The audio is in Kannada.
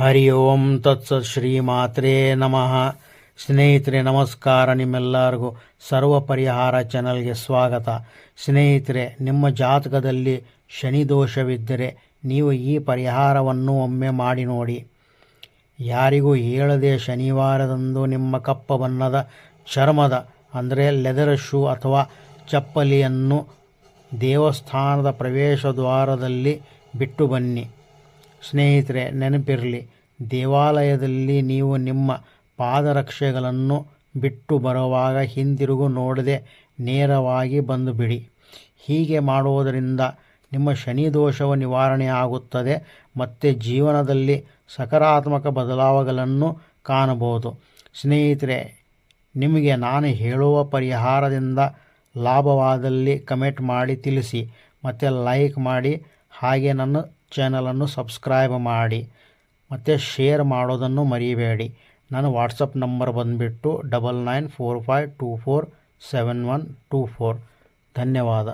ಹರಿ ಓಂ ತತ್ಸತ್ ಶ್ರೀ ಮಾತ್ರೇ ನಮಃ ಸ್ನೇಹಿತರೆ ನಮಸ್ಕಾರ ನಿಮ್ಮೆಲ್ಲರಿಗೂ ಸರ್ವ ಪರಿಹಾರ ಚಾನಲ್ಗೆ ಸ್ವಾಗತ. ಸ್ನೇಹಿತರೆ, ನಿಮ್ಮ ಜಾತಕದಲ್ಲಿ ಶನಿ ದೋಷವಿದ್ದರೆ ನೀವು ಈ ಪರಿಹಾರವನ್ನು ಒಮ್ಮೆ ಮಾಡಿ ನೋಡಿ. ಯಾರಿಗೂ ಹೇಳದೆ ಶನಿವಾರದಂದು ನಿಮ್ಮ ಕಪ್ಪ ಬಣ್ಣದ ಚರ್ಮದ, ಅಂದರೆ ಲೆದರ್ ಶೂ ಅಥವಾ ಚಪ್ಪಲಿಯನ್ನು ದೇವಸ್ಥಾನದ ಪ್ರವೇಶ ದ್ವಾರದಲ್ಲಿ ಬಿಟ್ಟು ಬನ್ನಿ. ಸ್ನೇಹಿತರೆ, ನೆನಪಿರಲಿ, ದೇವಾಲಯದಲ್ಲಿ ನೀವು ನಿಮ್ಮ ಪಾದರಕ್ಷೆಗಳನ್ನು ಬಿಟ್ಟು ಬರುವಾಗ ಹಿಂದಿರುಗು ನೋಡದೆ ನೇರವಾಗಿ ಬಂದು ಬಿಡಿ ಹೀಗೆ ಮಾಡುವುದರಿಂದ ನಿಮ್ಮ ಶನಿ ದೋಷವು ನಿವಾರಣೆ ಆಗುತ್ತದೆ ಮತ್ತು ಜೀವನದಲ್ಲಿ ಸಕಾರಾತ್ಮಕ ಬದಲಾವಣೆಗಳನ್ನು ಕಾಣಬಹುದು. ಸ್ನೇಹಿತರೆ, ನಿಮಗೆ ನಾನು ಹೇಳುವ ಪರಿಹಾರದಿಂದ ಲಾಭವಾದಲ್ಲಿ ಕಮೆಂಟ್ ಮಾಡಿ ತಿಳಿಸಿ ಮತ್ತು ಲೈಕ್ ಮಾಡಿ ಹಾಗೆ ನನ್ನ ಚಾನಲನ್ನು ಸಬ್ಸ್ಕ್ರೈಬ್ ಮಾಡಿ ಮತ್ತು ಶೇರ್ ಮಾಡೋದನ್ನು ಮರಿಬೇಡಿ. ನನ್ನ ವಾಟ್ಸಪ್ ನಂಬರ್ ಬಂದುಬಿಟ್ಟು double nine four five two four seven one two four. ಧನ್ಯವಾದ.